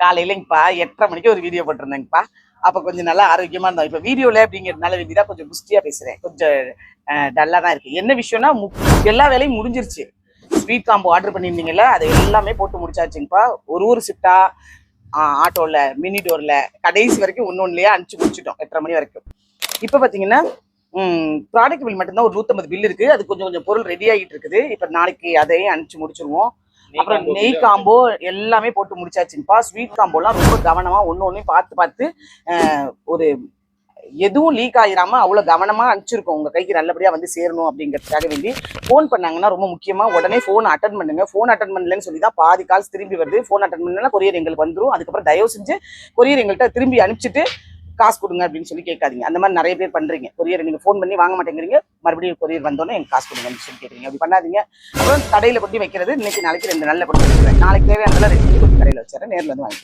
காலையிலங்கப்பா எட்டரை மணிக்கு ஒரு வீடியோ போட்டிருந்தேங்கப்பா. அப்போ கொஞ்சம் நல்லா ஆரோக்கியமாக இருந்தோம். இப்போ வீடியோவில் அப்படிங்கிறதுனால வேண்டிதான் கொஞ்சம் புஸ்டியாக பேசுகிறேன் கொஞ்சம் டல்லாக தான் இருக்குது என்ன விஷயம்னா மு- எல்லா வேலையும் முடிஞ்சிருச்சு. ஸ்வீட் காம்போ ஆர்டர் பண்ணியிருந்தீங்கல்ல அதை எல்லாமே போட்டு முடிச்சாச்சுங்கப்பா. ஒரு ஒரு சிட்டா ஆட்டோவில் மினி டோரில் கடைசி வரைக்கும் ஒன்று ஒன்றுலயே அனுப்பிச்சு முடிச்சிட்டோம் எட்டரை மணி வரைக்கும். இப்போ பார்த்தீங்கன்னா ப்ராடக்ட் பில் மட்டும்தான் ஒரு நூற்றம்பது பில் இருக்குது அது கொஞ்சம் கொஞ்சம் பொருள் ரெடி ஆகிட்டு இருக்குது. இப்போ நாளைக்கு அதையும் அனுப்பிச்சு முடிச்சிருவோம். அப்புறம் நெய் காம்போ எல்லாமே போட்டு முடிச்சாச்சுங்கப்பா ஸ்வீட் காம்போலாம் ரொம்ப கவனமா ஒன்று ஒன்றையும் பார்த்து பார்த்து ஒரு எதுவும் லீக் ஆகிராம அவ்வளோ கவனமா அனுப்பிச்சிருக்கோம். உங்க கைக்கு நல்லபடியா வந்து சேரணும் அப்படிங்கிறதுக்காக வேண்டி ஃபோன் பண்ணாங்கன்னா ரொம்ப முக்கியமா உடனே ஃபோன் அட்டன் பண்ணுங்க. ஃபோன் அட்டன் பண்ணலன்னு சொல்லி தான் பாதி கால்ஸ் திரும்பி வருது. ஃபோன் அட்டன் பண்ணலாம் கொரியர் எங்களுக்கு வந்துரும். அதுக்கப்புறம் தயவு செஞ்சு கொரியர் எங்கள்கிட்ட திரும்பி அனுப்பிச்சிட்டு காசு கொடுங்க அப்படின்னு சொல்லி கேட்காதீங்க. அந்த மாதிரி நிறைய பேர் பண்றீங்க. கொரியர் நீங்க ஃபோன் பண்ணி வாங்க மாட்டேங்கிறீங்க. மறுபடியும் கொரியர் வந்தோன்னே எனக்கு காசு கொடுங்க அப்படின்னு சொல்லி கேட்குறீங்க. அப்படி பண்ணாதீங்க. அப்புறம் கடையில கொட்டி வைக்கிறது. இன்னைக்கு நாளைக்கு ரெண்டு நல்ல கொண்டு வைக்கிறேன். நாளைக்கு தேவையானதெல்லாம் ரெண்டு கொண்டு கடையில வச்சுறேன் நேரில் வந்து வாங்கி